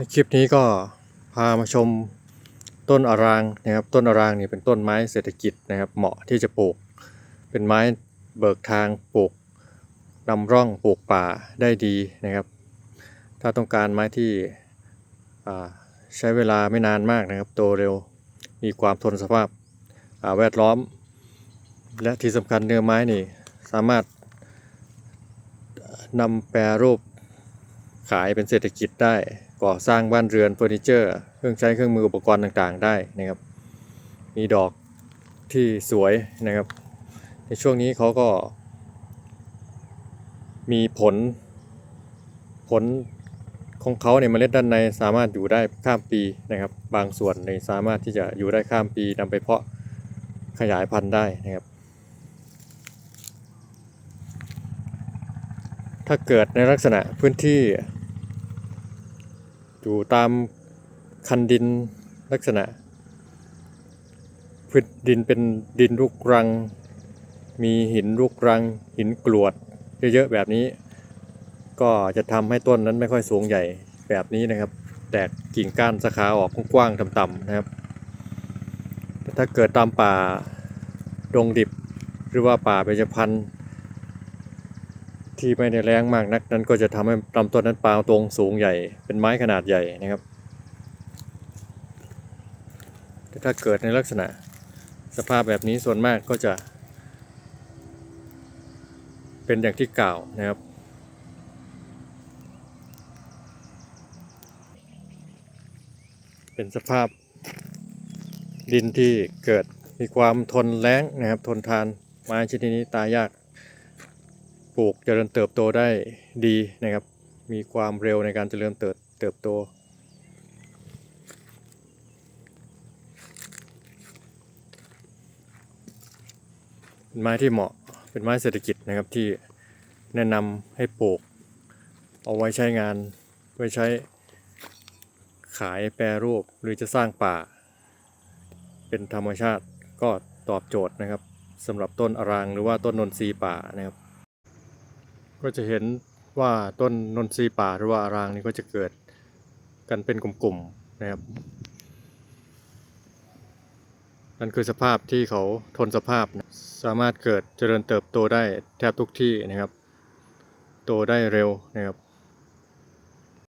ในคลิปนี้ก็พามาชมต้นอารางนะครับ ต้นอารางนี่เป็นต้นไม้เศรษฐกิจนะครับ เหมาะที่จะปลูก เป็นไม้เบิกทางปลูกนำร่องปลูกป่าได้ดีนะครับ ถ้าต้องการไม้ที่ใช้เวลาไม่นานมากนะครับ โตเร็วมีความทนสภาพาแวดล้อม และที่สำคัญเนื้อไม้นี่สามารถนำแปรรูปขายเป็นเศรษฐกิจได้ ก่อสร้างบ้านเรือนเฟอร์นิเจอร์ เครื่องใช้เครื่องมืออุปกรณ์ต่างๆ ได้นะครับ มีดอกที่สวยนะครับ ในช่วงนี้เขาก็ มีผล ผลของเขาเนี่ยเมล็ดด้านในสามารถอยู่ได้ข้ามปีนะครับ บางส่วนในสามารถที่จะอยู่ได้ข้ามปีนำไปเพาะขยายพันธุ์ได้นะครับ ถ้าเกิดในลักษณะพื้นที่ อยู่ตามคันดินลักษณะพื้นดินเป็นดินรุกรัง มีหินรุกรัง หินกรวด เยอะๆแบบนี้ ก็จะทำให้ต้นนั้นไม่ค่อยสูงใหญ่แบบนี้นะครับ แตกกิ่งก้านสาขาออกกว้างๆต่ำๆนะครับแต่ถ้าเกิดตามป่าดงดิบหรือว่าป่าเบญจพรรณ ที่ไม่ได้แรงมากนักนั้นก็จะทำให้ลำต้นนั้นปลาตรงสูงใหญ่ เป็นไม้ขนาดใหญ่นะครับแต่ถ้าเกิดในลักษณะสภาพแบบนี้ส่วนมากก็จะ เป็นอย่างที่กล่าวนะครับเป็นสภาพดินที่เกิดมีความทนแล้งนะครับ ทนทานไม้ชนิดนี้ตายยาก ปลูกเจริญเติบโตได้ดีนะครับ มีความเร็วในการเจริญเติบเติบโต เป็นไม้ที่เหมาะเป็นไม้เศรษฐกิจนะครับที่แนะนำให้ปลูก เอาไว้ใช้งานไว้ใช้ขายแปรรูปหรือจะสร้างป่า เป็นธรรมชาติก็ตอบโจทย์นะครับสำหรับต้นอรางหรือว่าต้นนนทรีป่านะครับ ก็จะเห็นว่าต้นนนทรีป่าหรือว่าอารางนี่ก็จะเกิดกันเป็นกลุ่มๆนะครับนั่นคือสภาพที่เขาทนสภาพนะสามารถเกิดเจริญเติบโตได้แทบทุกที่นะครับ โตได้เร็วนะครับ